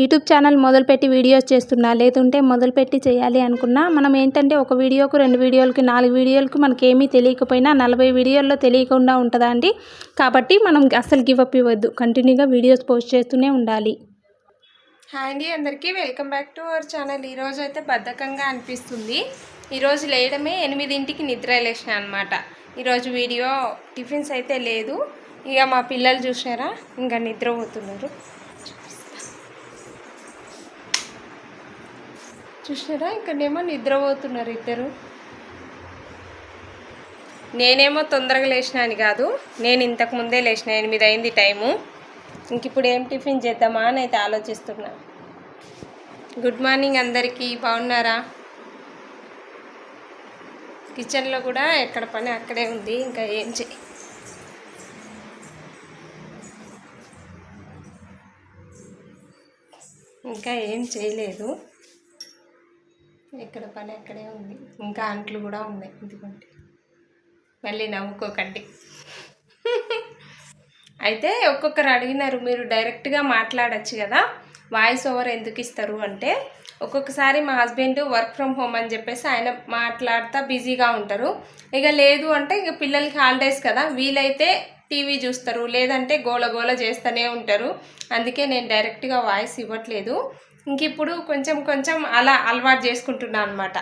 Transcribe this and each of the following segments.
YouTube channel మొదలుపెట్టి videos చేస్తున్నా లేదంటే మొదలుపెట్టి చేయాలి అనుకున్నా మనం ఏంటంటే ఒక వీడియోకు రెండు వీడియోలకి నాలుగు వీడియోలకు మనకేమీ తెలియకపోయినా నలభై వీడియోల్లో తెలియకుండా ఉంటుందా అండి? కాబట్టి మనం అస్సలు గివప్ ఇవ్వద్దు. కంటిన్యూగా వీడియోస్ పోస్ట్ చేస్తూనే ఉండాలి. హాయ్ అండి అందరికీ. Welcome back to our channel. ఈరోజు అయితే బద్ధకంగా అనిపిస్తుంది. ఈరోజు లేయడమే ఎనిమిదింటికి నిద్ర లేచిన అనమాట ఈరోజు వీడియో టిఫిన్స్ అయితే లేదు. ఇక మా పిల్లలు చూసారా ఇంకా నిద్రపోతున్నారు. చూసారా ఇక్కడేమో నిద్రపోతున్నారు ఇద్దరు. నేనేమో తొందరగా లేచిన అని కాదు నేను ఇంతకు ముందే లేచిన ఎనిమిది అయింది టైము. ఇంక ఇప్పుడు ఏం టిఫిన్ చేద్దామా అని అయితే ఆలోచిస్తున్నా. గుడ్ మార్నింగ్ అందరికీ బాగున్నారా? కిచెన్లో కూడా ఎక్కడ పని అక్కడే ఉంది ఇంకా ఏం చే ఇంకా ఏం చేయలేదు. ఎక్కడ పని అక్కడే ఉంది. ఇంకా అంట్లు కూడా ఉన్నాయి. ఇదిగోండి. మళ్ళీ నవ్వుకోకండి. అయితే ఒక్కొక్కరు అడిగినారు మీరు డైరెక్ట్గా మాట్లాడచ్చు కదా వాయిస్ ఓవర్ ఎందుకు ఇస్తారు అంటే ఒక్కొక్కసారి మా హస్బెండ్ వర్క్ ఫ్రమ్ హోమ్ అని చెప్పేసి ఆయన మాట్లాడుతూ బిజీగా ఉంటారు. ఇక లేదు అంటే ఇక పిల్లలకి హాలిడేస్ కదా వీలైతే టీవీ చూస్తారు లేదంటే గోల గోల చేస్తూనే ఉంటారు. అందుకే నేను డైరెక్ట్గా వాయిస్ ఇవ్వట్లేదు. ఇంక ఇప్పుడు కొంచెం కొంచెం అలా అలవాటు చేసుకుంటున్నాను అనమాట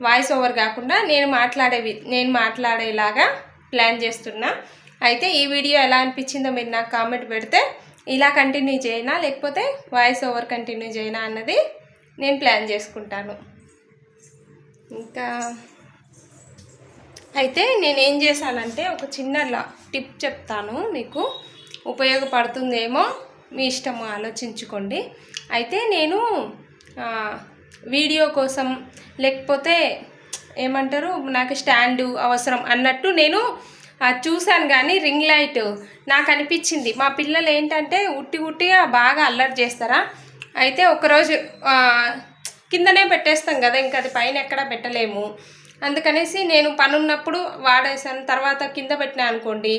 వాయిస్ ఓవర్ కాకుండా నేను మాట్లాడేవి నేను మాట్లాడేలాగా ప్లాన్ చేస్తున్నా. అయితే ఈ వీడియో ఎలా అనిపించిందో మీరు నాకు కామెంట్ పెడితే ఇలా కంటిన్యూ చేయనా లేకపోతే వాయిస్ ఓవర్ కంటిన్యూ చేయనా అన్నది నేను ప్లాన్ చేసుకుంటాను. ఇంకా అయితే నేను ఏం చేశానంటే ఒక చిన్న లా- టిప్ చెప్తాను మీకు ఉపయోగపడుతుందేమో మీ ఇష్టము ఆలోచించుకోండి. అయితే నేను వీడియో కోసం లేకపోతే ఏమంటారు నాకు స్టాండు అవసరం అన్నట్టు నేను చూశాను కానీ రింగ్ లైట్ నాకు అనిపించింది. మా పిల్లలు ఏంటంటే ఉట్టి ఉట్టిగా బాగా అల్లరి చేస్తారా? అయితే ఒకరోజు కిందనే పెట్టేస్తాం కదా ఇంకా అది పైన ఎక్కడ పెట్టలేము. అందుకనేసి నేను పనున్నప్పుడు వాడేసాను. తర్వాత కింద పెట్టినా అనుకోండి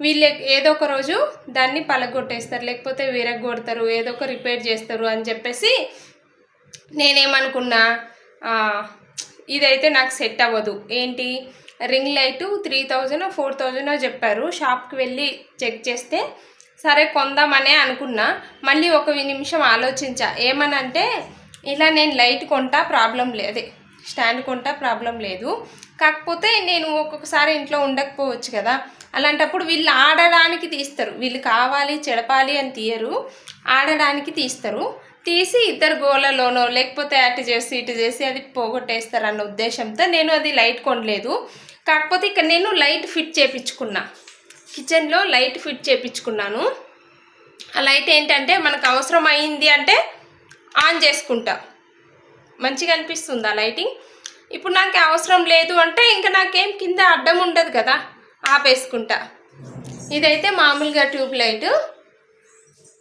వీళ్ళు ఏదో ఒక రోజు దాన్ని పలగొట్టేస్తారు లేకపోతే విరగొడతారు ఏదో ఒక రిపేర్ చేస్తారు అని చెప్పేసి నేనేమనుకున్నా ఇదైతే నాకు సెట్ అవ్వదు. ఏంటి? Ring light three thousand four thousand చెప్పారు. షాప్కి వెళ్ళి చెక్ చేస్తే సరే కొందామనే అనుకున్నా. మళ్ళీ ఒక నిమిషం ఆలోచించా. ఏమనంటే ఇలా నేను లైట్ కొంటా ప్రాబ్లం లేదే స్టాండ్ కొంటా ప్రాబ్లం లేదు. కాకపోతే నేను ఒక్కొక్కసారి ఇంట్లో ఉండకపోవచ్చు కదా. అలాంటప్పుడు వీళ్ళు ఆడడానికి తీస్తారు. వీళ్ళు కావాలి చెడపాలి అని తీయరు. ఆడడానికి తీస్తారు. తీసి ఇద్దరు గోలలోనో లేకపోతే అటు చేసి ఇటు చేసి అది పోగొట్టేస్తారు అన్న ఉద్దేశంతో నేను అది లైట్ కొనలేదు. కాకపోతే ఇక్కడ నేను లైట్ ఫిట్ చేపించుకున్నా. కిచెన్లో లైట్ ఫిట్ చేపించుకున్నాను. ఆ లైట్ ఏంటంటే మనకు అవసరం అయింది అంటే ఆన్ చేసుకుంటా. మంచిగా అనిపిస్తుంది ఆ లైటింగ్. ఇప్పుడు నాకు అవసరం లేదు అంటే ఇంకా నాకేం కింద అడ్డం ఉండదు కదా. ఆపేసుకుంటా. ఇదైతే మామూలుగా ట్యూబ్ లైట్.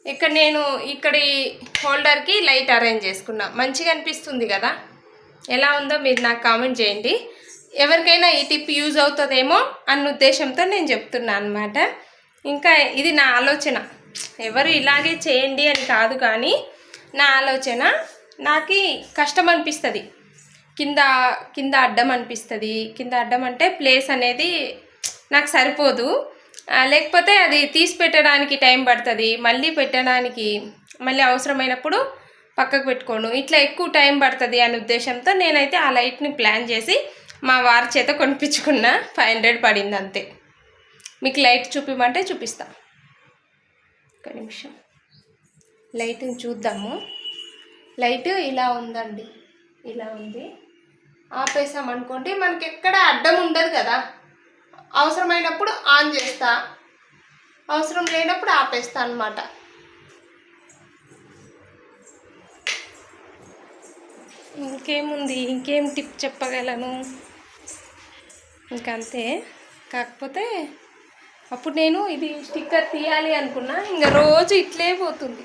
ఇక్కడ నేను ఇక్కడి హోల్డర్కి లైట్ అరేంజ్ చేసుకున్నా. మంచిగా అనిపిస్తుంది కదా? ఎలా ఉందో మీరు నాకు కామెంట్ చేయండి. ఎవరికైనా ఈ టిప్ యూజ్ అవుతుందేమో అన్న ఉద్దేశంతో నేను చెప్తున్నా అనమాట ఇంకా ఇది నా ఆలోచన. ఎవరు ఇలాగే చేయండి అని కాదు కానీ నా ఆలోచన. నాకు కష్టం అనిపిస్తుంది. కింద కింద అడ్డం అనిపిస్తుంది. కింద అడ్డం అంటే ప్లేస్ అనేది నాకు సరిపోదు. లేకపోతే అది తీసి పెట్టడానికి టైం పడుతుంది. మళ్ళీ పెట్టడానికి మళ్ళీ అవసరమైనప్పుడు పక్కకు పెట్టుకోను. ఇట్లా ఎక్కువ టైం పడుతుంది అనే ఉద్దేశంతో నేనైతే ఆ లైట్ని ప్లాన్ చేసి మా వారి చేత కొనిపించుకున్న ఫైవ్ హండ్రెడ్ పడింది అంతే. మీకు లైట్ చూపిమంటే చూపిస్తా. ఒక నిమిషం. లైట్ని చూద్దాము. లైట్ ఇలా ఉందండి. ఇలా ఉంది. ఆపేసామనుకోండి మనకి ఎక్కడ అడ్డం ఉండదు కదా. అవసరమైనప్పుడు ఆన్ చేస్తా. అవసరం లేనప్పుడు ఆపేస్తా అనమాట ఇంకేముంది? ఇంకేం టిప్ చెప్పగలను? ఇంకంతే. కాకపోతే అప్పుడు నేను ఇది స్టిక్కర్ తీయాలి అనుకున్నా. ఇంకా రోజు ఇట్లే పోతుంది.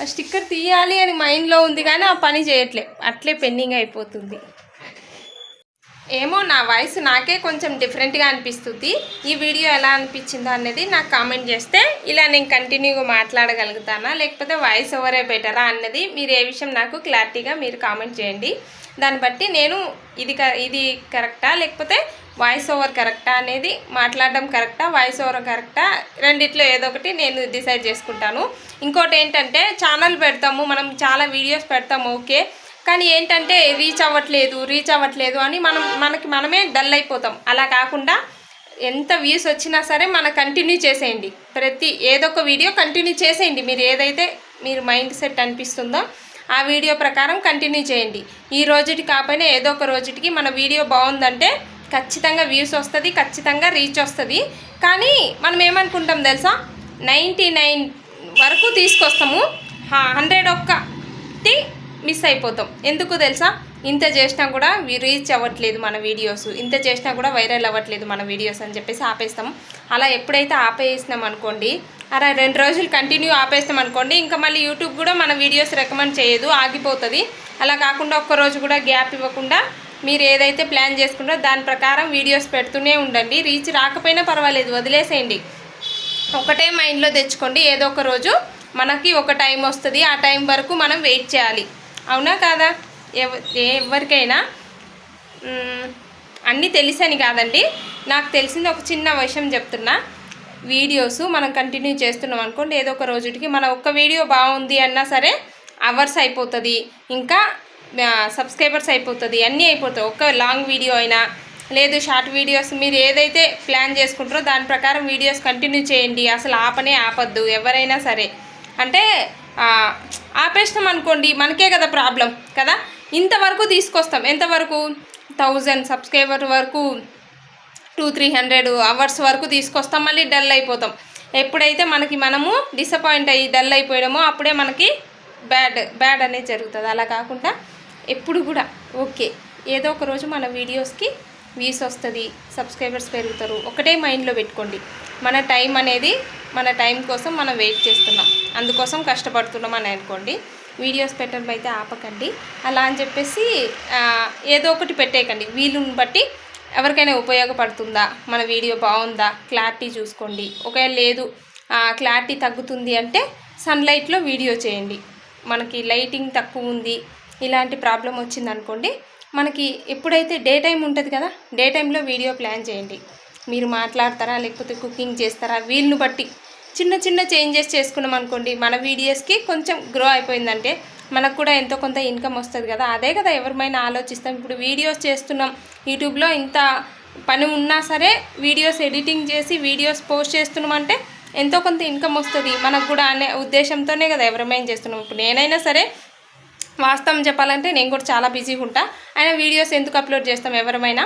ఆ స్టిక్కర్ తీయాలి అని మైండ్లో ఉంది కానీ ఆ పని చేయట్లే. అట్లే పెండింగ్ అయిపోతుంది. ఏమో నా వాయిస్ నాకే కొంచెం డిఫరెంట్గా అనిపిస్తుంది. ఈ వీడియో ఎలా అనిపించిందో అనేది నాకు కామెంట్ చేస్తే ఇలా నేను కంటిన్యూగా మాట్లాడగలుగుతానా? లేకపోతే వాయిస్ ఓవరే బెటరా అన్నది మీరు ఏ విషయం నాకు క్లారిటీగా మీరు కామెంట్ చేయండి. దాన్ని బట్టి నేను ఇది క ఇది కరెక్టా లేకపోతే వాయిస్ ఓవర్ కరెక్టా అనేది మాట్లాడడం కరెక్టా వాయిస్ ఓవర్ కరెక్టా రెండిట్లో ఏదో ఒకటి నేను డిసైడ్ చేసుకుంటాను. ఇంకోటి ఏంటంటే ఛానల్ పెడతాము మనం చాలా వీడియోస్ పెడతాము ఓకే కానీ ఏంటంటే రీచ్ అవ్వట్లేదు రీచ్ అవ్వట్లేదు అని మనం మనకి మనమే డల్ అయిపోతాం. అలా కాకుండా ఎంత వ్యూస్ వచ్చినా సరే మన కంటిన్యూ చేసేయండి. ప్రతి ఏదో ఒక వీడియో కంటిన్యూ చేసేయండి. మీరు ఏదైతే మీరు మైండ్ సెట్ అనిపిస్తుందో ఆ వీడియో ప్రకారం కంటిన్యూ చేయండి. ఈ రోజుటి కాకపోయినా ఏదో ఒక రోజుటికి మన వీడియో బాగుందంటే ఖచ్చితంగా వ్యూస్ వస్తుంది ఖచ్చితంగా రీచ్ వస్తుంది. కానీ మనం ఏమనుకుంటాం తెలుసా? నైంటీ నైన్ వరకు తీసుకొస్తాము. హండ్రెడ్ ఒక్కటి మిస్ అయిపోతాం. ఎందుకు తెలుసా? ఇంత చేసినా కూడా రీచ్ అవ్వట్లేదు మన వీడియోస్ ఇంత చేసినా కూడా వైరల్ అవ్వట్లేదు మన వీడియోస్ అని చెప్పేసి ఆపేస్తాం అలా ఎప్పుడైతే ఆపేసినాం అనుకోండి అలా రెండు రోజులు కంటిన్యూ ఆపేస్తాం అనుకోండి ఇంకా మళ్ళీ యూట్యూబ్ కూడా మన వీడియోస్ రికమెండ్ చేయదు ఆగిపోతుంది. అలా కాకుండా ఒక్క రోజు కూడా గ్యాప్ ఇవ్వకుండా మీరు ఏదైతే ప్లాన్ చేసుకుంటారో దాని ప్రకారం వీడియోస్ పెడుతూనే ఉండండి. రీచ్ రాకపోయినా పర్వాలేదు వదిలేసేయండి. ఒకటే మైండ్లో తెచ్చుకోండి ఏదో ఒక రోజు మనకి ఒక టైం వస్తుంది ఆ టైం వరకు మనం వెయిట్ చేయాలి. అవునా కాదా? ఎవ ఎవరికైనా? అన్నీ తెలిసని కాదండి. నాకు తెలిసింది ఒక చిన్న విషయం చెప్తున్నా. వీడియోస్ మనం కంటిన్యూ చేస్తున్నాం అనుకోండి ఏదో ఒక రోజుకి మన ఒక్క వీడియో బాగుంది అన్నా సరే అవర్స్ అయిపోతుంది. ఇంకా సబ్స్క్రైబర్స్ అయిపోతుంది. అన్నీ అయిపోతాయి. ఒక్క లాంగ్ వీడియో అయినా లేదు షార్ట్ వీడియోస్ మీరు ఏదైతే ప్లాన్ చేసుకుంటారో దాని ప్రకారం వీడియోస్ కంటిన్యూ చేయండి. అసలు ఆపనే ఆపద్దు ఎవరైనా సరే. అంటే ఆపేసినాం అనుకోండి మనకే కదా ప్రాబ్లం కదా? ఇంతవరకు తీసుకొస్తాం. ఎంతవరకు? థౌజండ్ సబ్స్క్రైబర్ వరకు టూ త్రీ హండ్రెడ్ అవర్స్ వరకు తీసుకొస్తాం మళ్ళీ డల్ అయిపోతాం. ఎప్పుడైతే మనకి మనము డిసప్పాయింట్ అయ్యి డల్ అయిపోయామో అప్పుడే మనకి బ్యాడ్ బ్యాడ్ అనేది జరుగుతుంది. అలా కాకుండా ఎప్పుడు కూడా ఓకే. ఏదో ఒక రోజు మన వీడియోస్కి వ్యూస్ వస్తుంది సబ్స్క్రైబర్స్ పెరుగుతారు. ఒకటే మైండ్లో పెట్టుకోండి. మన టైం అనేది మన టైం కోసం మనం వెయిట్ చేస్తున్నాం. అందుకోసం కష్టపడుతున్నాం అని అనుకోండి. వీడియోస్ పెట్టడం అయితే ఆపకండి. అలా అని చెప్పేసి ఏదో ఒకటి పెట్టేయకండి. వీలుని బట్టి ఎవరికైనా ఉపయోగపడుతుందా? మన వీడియో బాగుందా? క్లారిటీ చూసుకోండి. ఒకవేళ లేదు క్లారిటీ తగ్గుతుంది అంటే సన్లైట్లో వీడియో చేయండి. మనకి లైటింగ్ తక్కువ ఉంది ఇలాంటి ప్రాబ్లం వచ్చింది అనుకోండి మనకి ఎప్పుడైతే డే టైం ఉంటుంది కదా డే టైంలో వీడియో ప్లాన్ చేయండి. మీరు మాట్లాడతారా లేకపోతే కుకింగ్ చేస్తారా వీళ్ళని బట్టి చిన్న చిన్న చేంజెస్ చేసుకున్నాం అనుకోండి మన వీడియోస్కి కొంచెం గ్రో అయిపోయిందంటే మనకు కూడా ఎంతో కొంత ఇన్కమ్ వస్తుంది కదా. అదే కదా ఎవరిమైనా ఆలోచిస్తాం ఇప్పుడు వీడియోస్ చేస్తున్నాం యూట్యూబ్లో ఇంత పని ఉన్నా సరే వీడియోస్ ఎడిటింగ్ చేసి వీడియోస్ పోస్ట్ చేస్తున్నామంటే ఎంతో కొంత ఇన్కమ్ వస్తుంది. మనకు కూడా అనే ఉద్దేశంతోనే కదా ఎవరమైనా చేస్తున్నాం. ఇప్పుడు నేనైనా సరే వాస్తవం చెప్పాలంటే నేను కూడా చాలా బిజీగా ఉంటా. అయినా వీడియోస్ ఎందుకు అప్లోడ్ చేస్తాం ఎవరమైనా?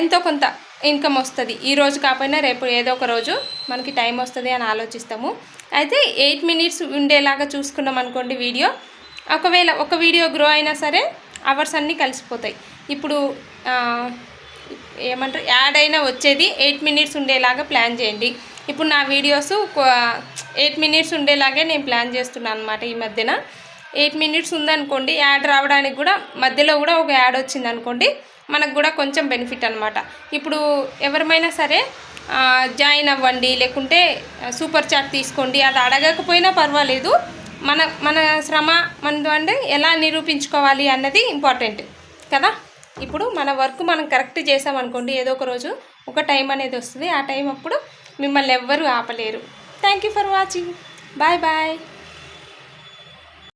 ఎంతో కొంత ఇన్కమ్ వస్తుంది. ఈ రోజు కాకపోయినా రేపు ఏదో ఒక రోజు మనకి టైం వస్తుంది అని ఆలోచిస్తాము. అయితే ఎయిట్ మినిట్స్ ఉండేలాగా చూసుకున్నాం అనుకోండి వీడియో. ఒకవేళ ఒక వీడియో గ్రో అయినా సరే అవర్స్ అన్నీ కలిసిపోతాయి. ఇప్పుడు ఏమంటారు? యాడ్ అయినా వచ్చేది ఎయిట్ మినిట్స్ ఉండేలాగా ప్లాన్ చేయండి. ఇప్పుడు నా వీడియోస్ ఎయిట్ మినిట్స్ ఉండేలాగే నేను ప్లాన్ చేస్తున్నాను అనమాట ఈ మధ్యన. ఎయిట్ మినిట్స్ ఉందనుకోండి యాడ్ రావడానికి కూడా మధ్యలో కూడా ఒక యాడ్ వచ్చింది అనుకోండి మనకు కూడా కొంచెం బెనిఫిట్ అనమాట ఇప్పుడు ఎవరమైనా సరే జాయిన్ అవ్వండి లేకుంటే సూపర్ చాట్ తీసుకోండి అది అడగకపోయినా పర్వాలేదు. మన మన శ్రమ మన అంటే ఎలా నిరూపించుకోవాలి అన్నది ఇంపార్టెంట్ కదా? ఇప్పుడు మన వర్క్ మనం కరెక్ట్ చేసామనుకోండి ఏదో ఒక రోజు ఒక టైం అనేది వస్తుంది ఆ టైం అప్పుడు మిమ్మల్ని ఎవ్వరూ ఆపలేరు. Thank you for watching bye bye